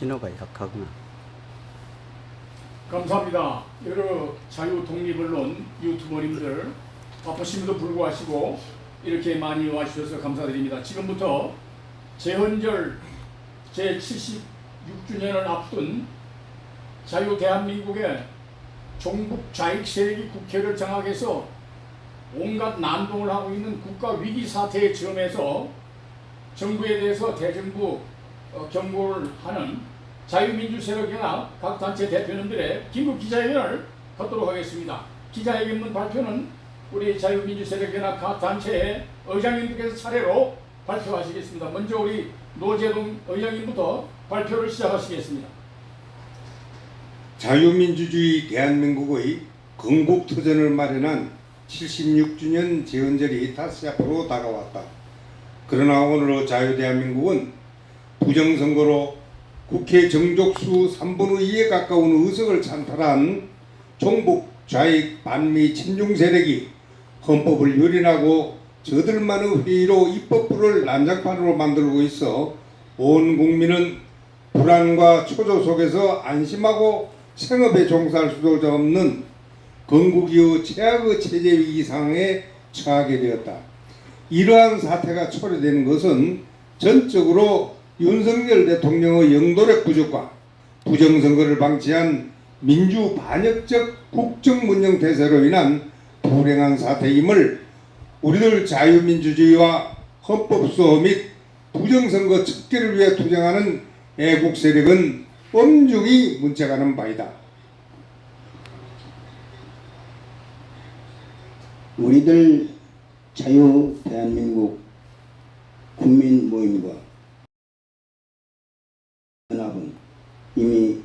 신호가 약하구나. 감사합니다. 여러 자유 독립언론 유튜버님들 바쁘심에도 불구하시고 이렇게 많이 와주셔서 감사드립니다. 지금부터 재헌절 제 76주년을 앞둔 자유 대한민국의 종북 좌익 세력이 국회를 장악해서 온갖 난동을 하고 있는 국가 위기 사태의 점에서 정부에 대해서 대정부 어, 경고를 하는 자유민주 세력연합 각 단체 대표님들의 긴급 기자회견을 갖도록 하겠습니다. 기자회견문 발표는 우리 자유민주 세력연합 각 단체의 의장님들께서 차례로 발표하시겠습니다. 먼저 우리 노재동 의장님부터 발표를 시작하시겠습니다. 자유민주주의 대한민국의 건국투전을 마련한 76주년 재헌절이 다시 앞으로 다가왔다. 그러나 오늘 자유대한민국은 부정선거로 국회 정족수 3분의 2에 가까운 의석을 찬탈한 종북 좌익 반미 친중 세력이 헌법을 유린하고 저들만의 회의로 입법부를 난장판으로 만들고 있어 온 국민은 불안과 초조 속에서 안심하고 생업에 종사할 수도 없는 건국 이후 최악의 체제 위기 상황에 처하게 되었다. 이러한 사태가 초래되는 것은 전적으로 윤석열 대통령의 영도력 부족과 부정선거를 방치한 민주 반역적 국정문명 대세로 인한 불행한 사태임을 우리들 자유민주주의와 헌법수호 및 부정선거 척결을 위해 투쟁하는 애국 세력은 엄중히 문책하는 바이다. 우리들 자유 대한민국 국민 모임과 이미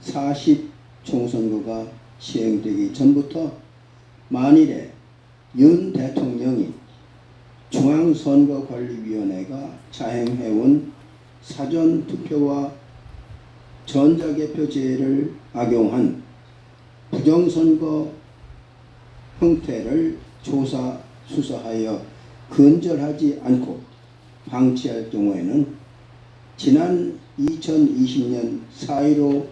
40 총선거가 시행되기 전부터 만일에 윤 대통령이 중앙선거관리위원회가 자행해온 사전투표와 전자개표제를 악용한 부정선거 형태를 조사 수사하여 근절하지 않고 방치할 경우에는 지난 2020년 4.15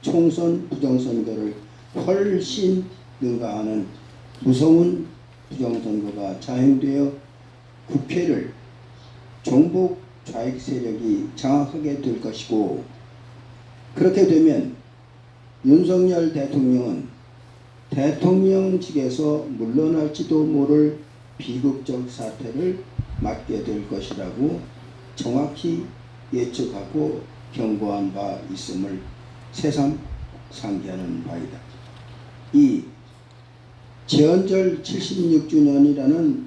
총선 부정선거를 훨씬 능가하는 무서운 부정선거가 자행되어 국회를 종북 좌익 세력이 장악하게 될 것이고 그렇게 되면 윤석열 대통령은 대통령직에서 물러날지도 모를 비극적 사태를 맞게 될 것이라고 정확히 예측하고 경고한 바 있음을 새삼 상기하는 바이다. 이 재헌절 76주년이라는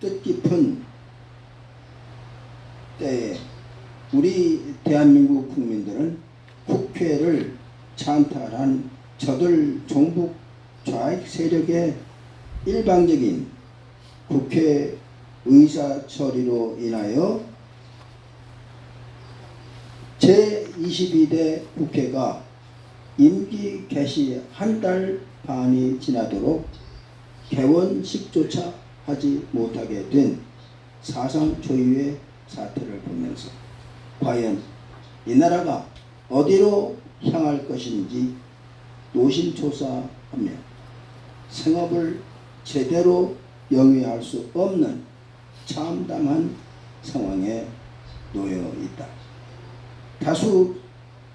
뜻깊은 때에 우리 대한민국 국민들은 국회를 찬탈한 저들 종북 좌익 세력의 일방적인 국회 의사 처리로 인하여 제22대 국회가 임기 개시 한 달 반이 지나도록 개원식조차 하지 못하게 된 사상 초유의 사태를 보면서 과연 이 나라가 어디로 향할 것인지 노심초사하며 생업을 제대로 영위할 수 없는 참담한 상황에 놓여 있다. 다수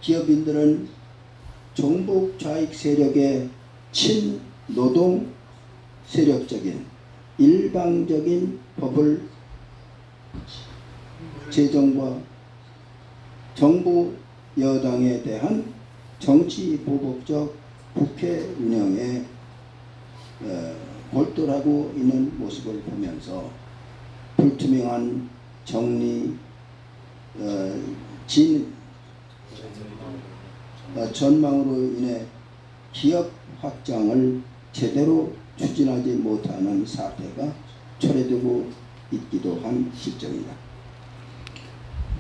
기업인들은 종북 좌익 세력의 친노동 세력적인 일방적인 법을 제정과 정부 여당에 대한 정치 보복적 국회 운영에 어, 골똘하고 있는 모습을 보면서 불투명한 정리 어, 진 어, 전망으로 인해 기업 확장을 제대로 추진하지 못하는 사태가 초래되고 있기도 한 실정이다.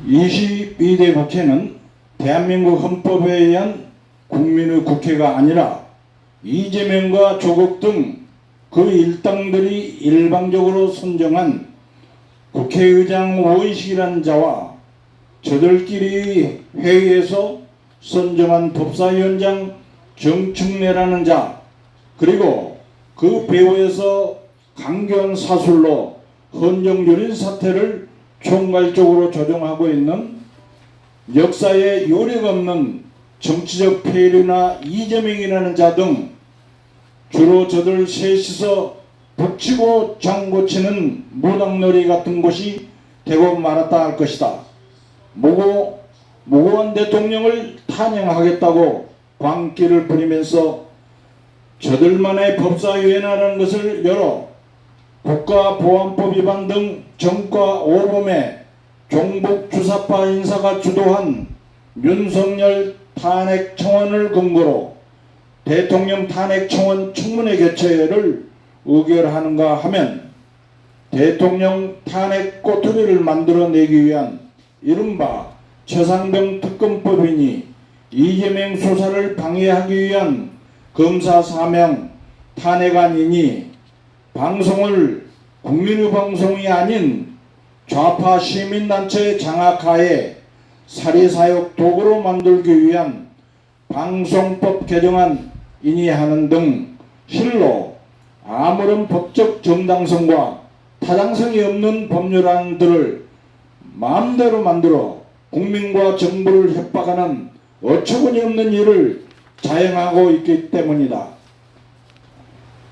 22대 국회는 대한민국 헌법에 의한 국민의 국회가 아니라 이재명과 조국 등 그 일당들이 일방적으로 선정한 국회의장 오이식이라는 자와 저들끼리 회의에서 선정한 법사위원장 정충래라는 자 그리고 그 배후에서 강경 사술로 헌정유린 사태를 총괄적으로 조정하고 있는 역사에 요력 없는 정치적 폐일이나 이재명이라는 자 등 주로 저들 셋이서 북치고 장고치는 무당놀이 같은 곳이 되고 말았다 할 것이다. 모고 모고원 대통령을 탄핵하겠다고 광기를 부리면서 저들만의 법사위원회라는 것을 열어 국가보안법 위반 등 정과 오범에 종북 주사파 인사가 주도한 윤석열 탄핵 청원을 근거로 대통령 탄핵 청원 청문회 개최를 의결하는가 하면 대통령 탄핵 꼬투리를 만들어내기 위한 이른바 최상병 특검법이니 이재명 수사를 방해하기 위한 검사 사명 탄핵안이니 방송을 국민의 방송이 아닌 좌파 시민단체 장악하에 사리사욕 도구로 만들기 위한 방송법 개정안이니 하는 등 실로 아무런 법적 정당성과 타당성이 없는 법률안들을 마음대로 만들어 국민과 정부를 협박하는 어처구니 없는 일을 자행하고 있기 때문이다.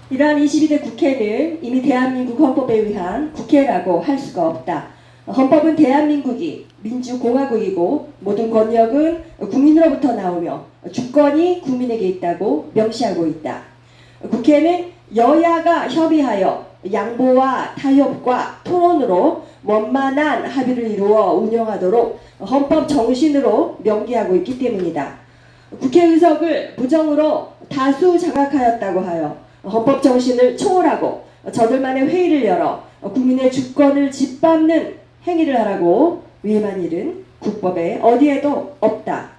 이러한 22대 국회는 이미 대한민국 헌법에 의한 국회라고 할 수가 없다. 헌법은 대한민국이 민주공화국이고 모든 권력은 국민으로부터 나오며 주권이 국민에게 있다고 명시하고 있다. 국회는 여야가 협의하여 양보와 타협과 토론으로 원만한 합의를 이루어 운영하도록 헌법 정신으로 명기하고 있기 때문이다. 국회의석을 부정으로 다수 장악하였다고 하여 헌법 정신을 초월하고 저들만의 회의를 열어 국민의 주권을 짓밟는 행위를 하라고 위임한 일은 국법에 어디에도 없다.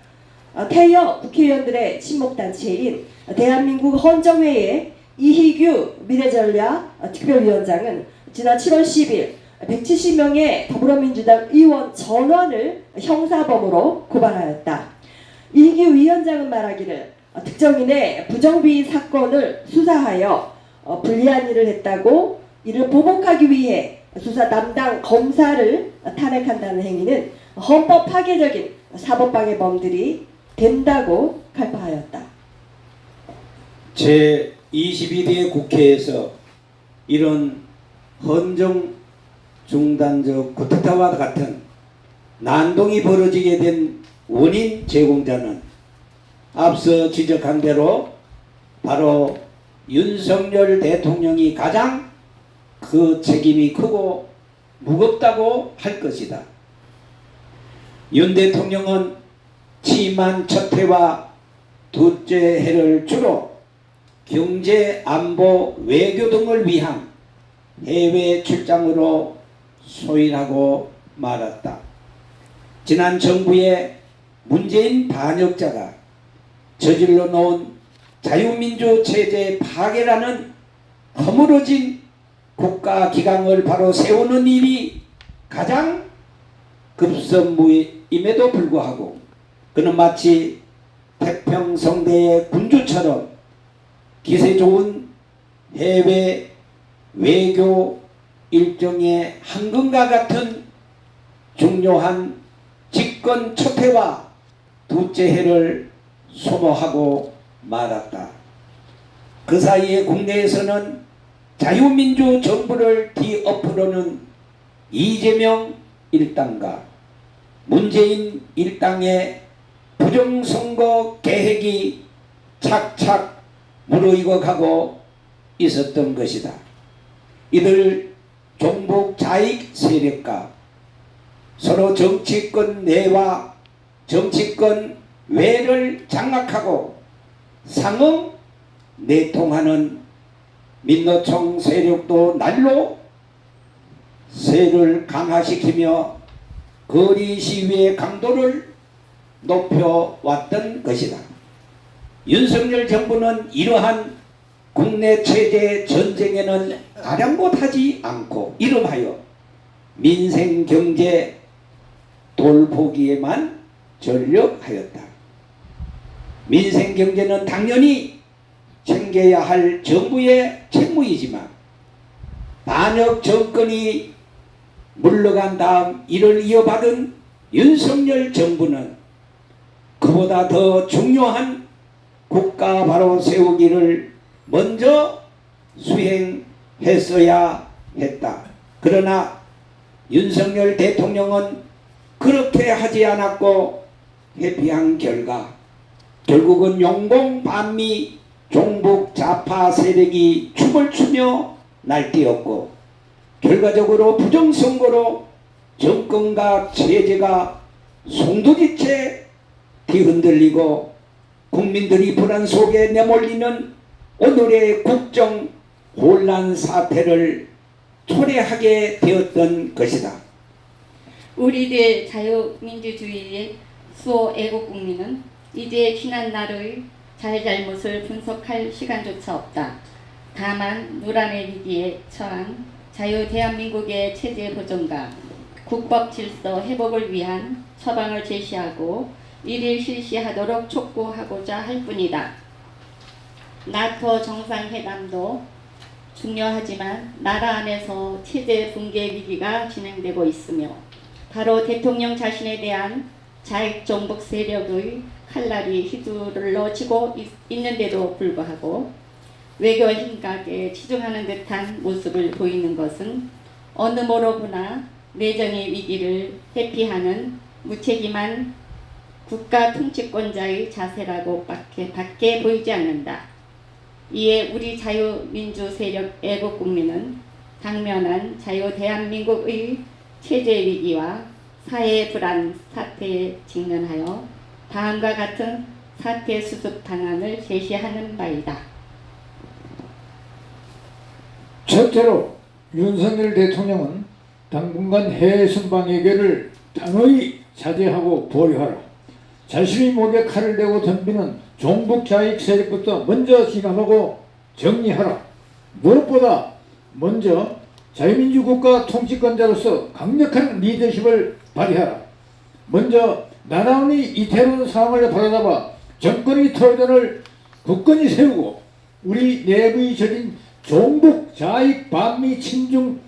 어, 태여 국회의원들의 친목단체인 대한민국 헌정회의 이희규 미래전략 특별위원장은 지난 7월 10일 170명의 더불어민주당 의원 전원을 형사범으로 고발하였다. 이희규 위원장은 말하기를 어, 특정인의 부정비위 사건을 수사하여 어, 불리한 일을 했다고 이를 보복하기 위해 수사 담당 검사를 탄핵한다는 행위는 헌법 파괴적인 사법방해범들이 된다고 갈파하였다. 제 22대 국회에서 이런 헌정 중단적 쿠데타와 같은 난동이 벌어지게 된 원인 제공자는 앞서 지적한 대로 바로 윤석열 대통령이 가장 그 책임이 크고 무겁다고 할 것이다. 윤 대통령은 치만 첫 해와 둘째 해를 주로 경제, 안보, 외교 등을 위한 해외 출장으로 소인하고 말았다. 지난 정부의 문재인 반역자가 저질러 놓은 자유민주 체제 파괴라는 허물어진 국가 기강을 바로 세우는 일이 가장 급선무임에도 불구하고 그는 마치 태평성대의 군주처럼 기세 좋은 해외 외교 일정의 한금과 같은 중요한 집권 첫 해와 둘째 해를 소모하고 말았다. 그 사이에 국내에서는 자유민주 정부를 뒤엎으려는 이재명 일당과 문재인 일당의 부정선거 계획이 착착 무르익어 가고 있었던 것이다. 이들 종북 자익 세력과 서로 정치권 내와 정치권 외를 장악하고 상응 내통하는 민노총 세력도 날로 세를 강화시키며 거리 시위의 강도를 높여왔던 것이다. 윤석열 정부는 이러한 국내 체제 전쟁에는 가량못하지 않고 이름하여 민생 경제 돌보기에만 전력하였다. 민생 경제는 당연히 챙겨야 할 정부의 책무이지만 반역 정권이 물러간 다음 이를 이어받은 윤석열 정부는 그보다 더 중요한 국가 바로 세우기를 먼저 수행했어야 했다. 그러나 윤석열 대통령은 그렇게 하지 않았고 회피한 결과 결국은 용공 반미 종북 좌파 세력이 춤을 추며 날뛰었고 결과적으로 부정선거로 정권과 체제가 송두리째 뒤흔들리고 국민들이 불안 속에 내몰리는 오늘의 국정 혼란 사태를 초래하게 되었던 것이다. 우리들 자유민주주의의 수호 애국 국민은 이제 지난 날의 잘잘못을 분석할 시간조차 없다. 다만 누란의 위기에 처한 자유 대한민국의 체제 보존과 국법 질서 회복을 위한 처방을 제시하고 이를 실시하도록 촉구하고자 할 뿐이다. 나토 정상회담도 중요하지만 나라 안에서 체제 붕괴 위기가 진행되고 있으며 바로 대통령 자신에 대한 자익 정복 세력의 칼날이 휘두르러지고 있- 있는데도 불구하고 외교 힘각에 치중하는 듯한 모습을 보이는 것은 어느 모로 보나 내정의 위기를 회피하는 무책임한 국가 통치권자의 자세라고 밖에, 밖에 보이지 않는다. 이에 우리 자유민주 세력 애국국민은 당면한 자유 대한민국의 체제 위기와 사회 불안 사태에 직면하여 다음과 같은 사태 수습 방안을 제시하는 바이다. 첫째로 윤석열 대통령은 당분간 해외 순방 외교를 단호히 자제하고 보류하라. 자신의 목에 칼을 대고 덤비는 종북 자익 세력부터 먼저 진압하고 정리하라. 무엇보다 먼저 자유민주 국가 통치권자로서 강력한 리더십을 발휘하라. 먼저 나라운이 이태원 상황을 바라잡아 정권의 터전을 굳건히 세우고 우리 내부의 저린 종북 좌익 반미 친중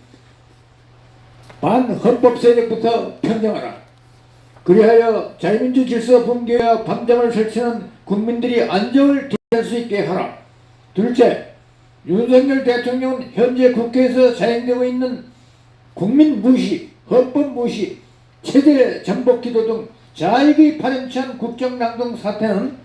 반헌법 세력부터 평정하라. 그리하여 자유민주 질서 붕괴와 방장을 설치는 국민들이 안정을 되찾을 수 있게 하라. 둘째, 윤석열 대통령은 현재 국회에서 자행되고 있는 국민 무시, 헌법 무시, 체제 전복 기도 등 자익의 파렴치한 국정낭동 사태는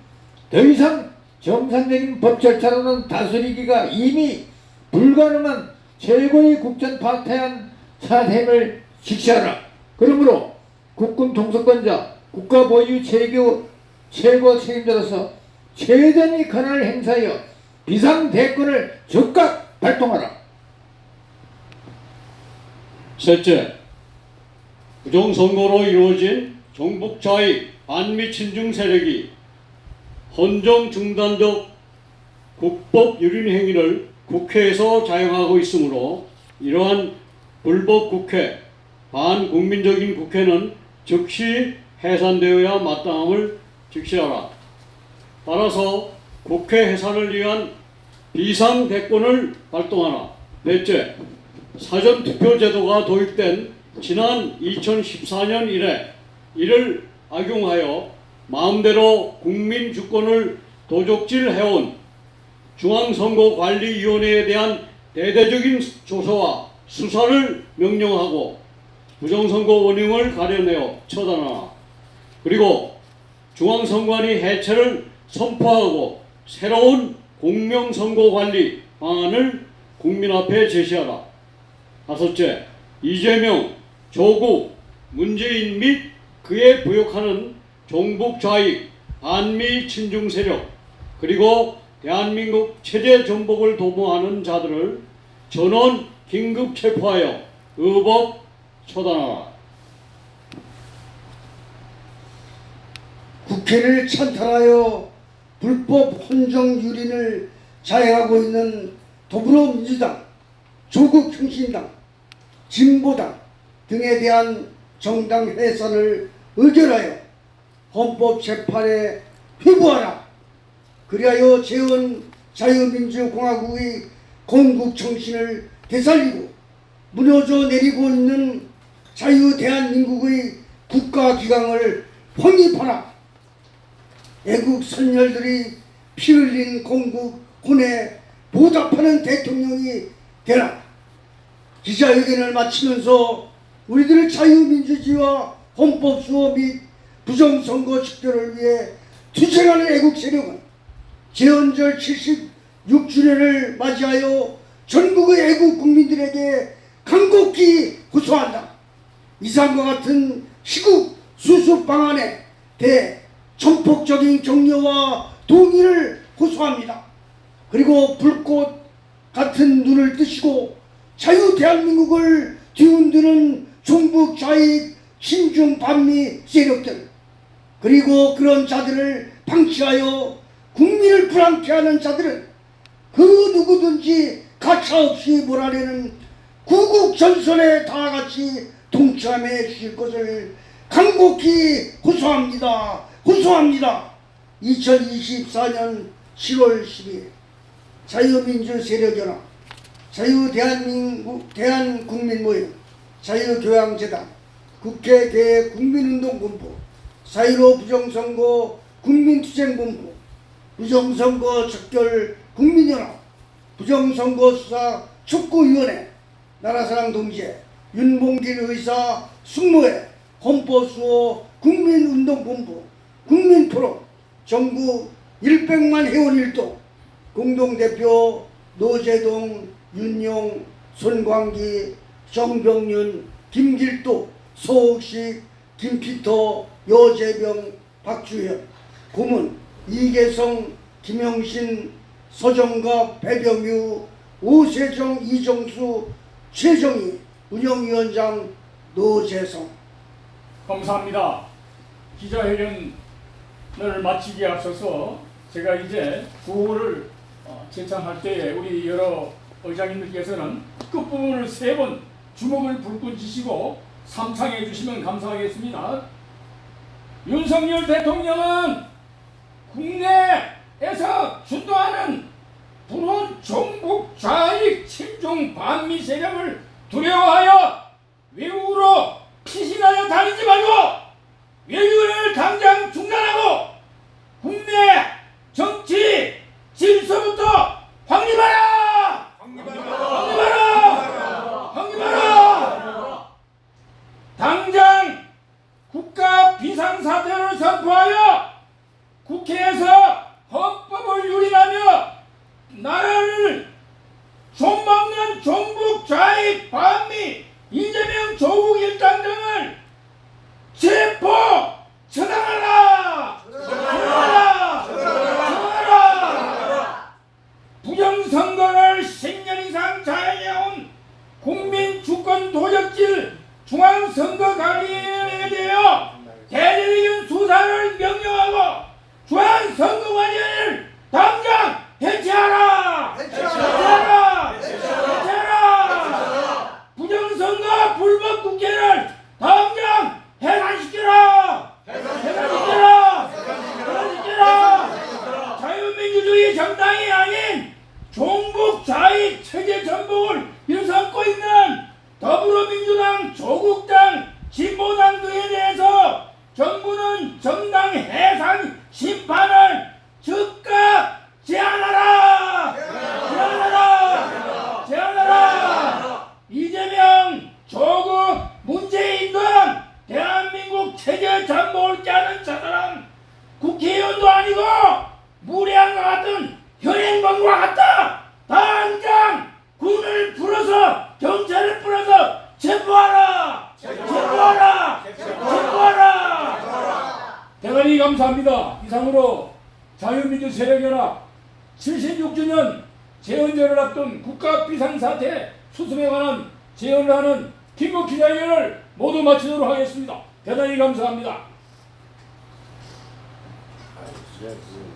더 이상 정상적인 법 절차로는 다스리기가 이미 불가능한 최고의 국전 파태한 사태임을 직시하라. 그러므로 국군 통수권자, 국가 보유 체교 최고 책임자로서 최대한의 권한을 행사하여 비상 대권을 적극 발동하라. 셋째, 부정선거로 이루어진 종북 좌익 반미 친중 세력이 헌정 중단적 국법 유린 행위를 국회에서 자행하고 있으므로 이러한 불법 국회, 반국민적인 국회는 즉시 해산되어야 마땅함을 직시하라. 따라서 국회 해산을 위한 비상 대권을 발동하라. 넷째, 사전 투표 제도가 도입된 지난 2014년 이래 이를 악용하여 마음대로 국민 주권을 도적질해온 중앙선거관리위원회에 대한 대대적인 조사와 수사를 명령하고 부정선거 원흉을 가려내어 처단하라. 그리고 중앙선관위 해체를 선포하고 새로운 공명선거관리 방안을 국민 앞에 제시하라. 다섯째, 이재명, 조국, 문재인 및 그에 부역하는 종북 좌익, 반미 친중 세력, 그리고 대한민국 체제 전복을 도모하는 자들을 전원 긴급 체포하여 의법 처단하라. 국회를 찬탈하여 불법 헌정 유린을 자행하고 있는 더불어민주당, 조국혁신당, 진보당 등에 대한 정당 해산을 의결하여 헌법 재판에 회부하라. 그리하여 재원 자유민주공화국의 건국 정신을 되살리고 무너져 내리고 있는 자유 대한민국의 국가 기강을 확립하라. 애국 선열들이 피 흘린 건국 혼에 보답하는 대통령이 되라. 기자회견을 마치면서 우리들의 자유민주주의와 헌법 수호 및 부정선거 직결을 위해 투쟁하는 애국 세력은 재헌절 76주년을 맞이하여 전국의 애국 국민들에게 간곡히 호소한다. 이상과 같은 시국 수습 방안에 대해 전폭적인 격려와 동의를 호소합니다. 그리고 불꽃 같은 눈을 뜨시고 자유 대한민국을 뒤흔드는 종북 좌익 신중 반미 세력들 그리고 그런 자들을 방치하여 국민을 불안케 하는 자들은 그 누구든지 가차없이 몰아내는 구국 전선에 다 같이 동참해 주실 것을 간곡히 호소합니다. 호소합니다. 2024년 10월 12일 자유민주 세력연합 자유대한민국 대한국민모임 자유교양재단 국회계획 국민운동본부 사이로 부정선거 국민투쟁본부 부정선거 척결 국민연합 부정선거 수사 촉구위원회 나라사랑 동지회 윤봉길 의사 숙모회 헌법수호 국민운동본부 국민포럼 전국 100만 회원 일동 공동대표 노재동, 윤용, 손광기, 정병윤, 김길도, 소옥식, 김피터, 여재병, 박주현. 고문 이계성, 김영신, 서정갑, 배병유, 오세정, 이정수, 최정희, 운영위원장 노재성 감사합니다. 기자회견을 마치기에 앞서서 제가 이제 구호를 어, 제창할 때에 우리 여러 의장님들께서는 끝부분을 세 번 주먹을 불끈 쥐시고 삼창해 주시면 감사하겠습니다. 윤석열 대통령은 국내에서 주도하는 불온 종북 좌익 친중 반미 세력을 두려워하여 외국으로 피신하여 다니지 말고 외교를 당장 중단하고 국내 정치 질서부터 확립하라! 확립하라! 확립하라! 당장 국가 비상사태를 선포하여 국회에서 헌법을 유린하며 나라를 좀먹는 종북 좌익 반미 이재명 조국 일당 등을 체포 처단하라! 처단하라! 처단하라! 부정선거를 10년 이상 자행해온 국민 주권 도적질 중앙선거관리위원회에 대하여 대대적인 수사를 명령하고 중앙선거관리위원회를 당장 해체하라! 해체하라! 해체하라! 부정선거 불법 국회를 당장 해산시켜라! 해산시켜라! 해산시켜라! 자유민주주의 정당이 아닌 종북 좌익 체제 전복을 일삼고 있는 더불어민주당, 조국당, 진보당 등에 대해서 정부는 정당 해산 심판을 즉각 제한하라! 제한하라! 제한하라! 이재명, 조국, 문재인 등 대한민국 체제 전복을 깨는 자들은 국회의원도 아니고 무례한과 같은 현행범과 같다. 당장 군을 풀어서 경찰을 풀어서 체포하라. 체포하라. 체포하라. 대단히 감사합니다. 이상으로 자유민주 세력연합 76주년 재헌절을 앞둔 국가 비상사태 수습에 관한 재헌을 하는 긴급 기자회견을 모두 마치도록 하겠습니다. 대단히 감사합니다. That's